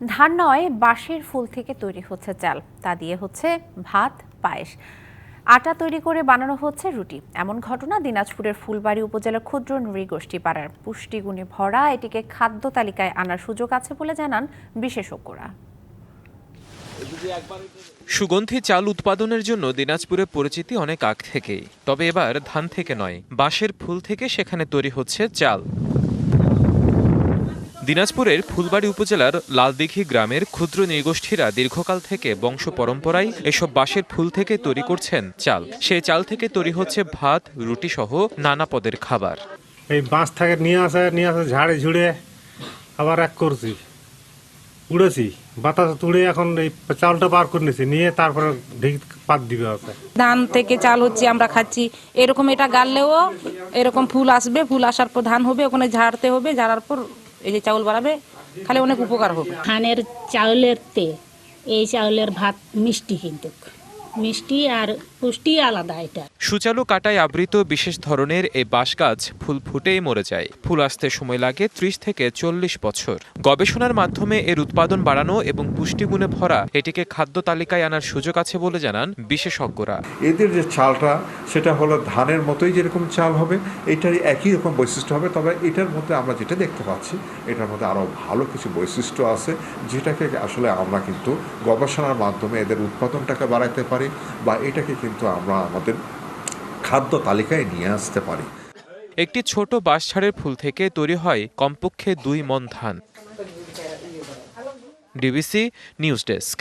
ধান নয়, বাঁশের ফুল থেকে তৈরি হচ্ছে চাল। তা দিয়ে হচ্ছে ভাত, পায়েস। আটা তৈরি করে বানানো হচ্ছে রুটি। এমন ঘটনা দিনাজপুরের ফুলবাড়ি উপজেলার ক্ষুদ্র নৃগোষ্ঠী পাড়ার পুষ্টিগুণে ভরা এটিকে খাদ্য তালিকায় আনার সুযোগ আছে বলে জানান বিশেষজ্ঞরা। সুগন্ধি চাল উৎপাদনের জন্য দিনাজপুরে পরিচিতি অনেক আগ থেকেই। তবে এবার ধান থেকে নয়, বাঁশের ফুল থেকে সেখানে তৈরি হচ্ছে চাল। দিনাজপুরের ফুলবাড়ি উপজেলার লালদিঘি গ্রামের ক্ষুদ্র নৃগোষ্ঠীরা দীর্ঘকাল থেকে বংশ পরম্পরায় এসব বাঁশের ফুল থেকে তৈরি করছেন চাল। সেই চাল থেকে তৈরি হচ্ছে ভাত রুটি সহ নানা পদের খাবার। এই বাঁশ থেকে নিয়ে আসে নিয়ে আসে ঝাড়ে ঝুড়ে আবার এক করছি। উড়েছি বাতাস তুড়ে এখন এই চালটা বার করে নিয়েছি নিয়ে তারপরে ঢেকে পাত দিবে ওকে। ধান থেকে চাল হচ্ছে আমরা খাচ্ছি। এরকম এটা গাড়লেও এরকম ফুল আসবে ফুল আসার পর ধান হবে ওখানে ঝাড়তে হবে ঝাড়ার পর এই যে চাউল বাড়াবে তাহলে অনেক উপকার হবে। ধানের চাউলের তে, এই চাউলের ভাত মিষ্টি কিন্তু। মিষ্টি আর পুষ্টি আলাদা এটা। সুচালু কাটায় আবৃত বিশেষ ধরনের এই বাঁশ গাছ ফুল ফুটেই মরে যায়। ফুল আসতে সময় লাগে ত্রিশ থেকে চল্লিশ বছর। গবেষণার মাধ্যমে এর উৎপাদন বাড়ানো এবং পুষ্টিগুণে ভরা এটিকে খাদ্য তালিকায় আনার সুযোগ আছে বলে জানান বিশেষজ্ঞরা। এদের যে চালটা সেটা হলো ধানের মতোই যেরকম চাল হবে এটার একই রকম বৈশিষ্ট্য হবে তবে এটার মধ্যে আমরা যেটা দেখতে পাচ্ছি এটার মধ্যে আরও ভালো কিছু বৈশিষ্ট্য আছে যেটাকে আসলে আমরা কিন্তু গবেষণার মাধ্যমে এদের উৎপাদনটাকে বাড়াইতে পারি বা এটাকে কিন্তু আমরা আমাদের খাদ্য তালিকায় নিয়ে আসতে পারি। একটি ছোট বাঁশঝাড়ের ফুল থেকে তৈরি হয় কমপক্ষে দুই মন ধান। DBC news desk.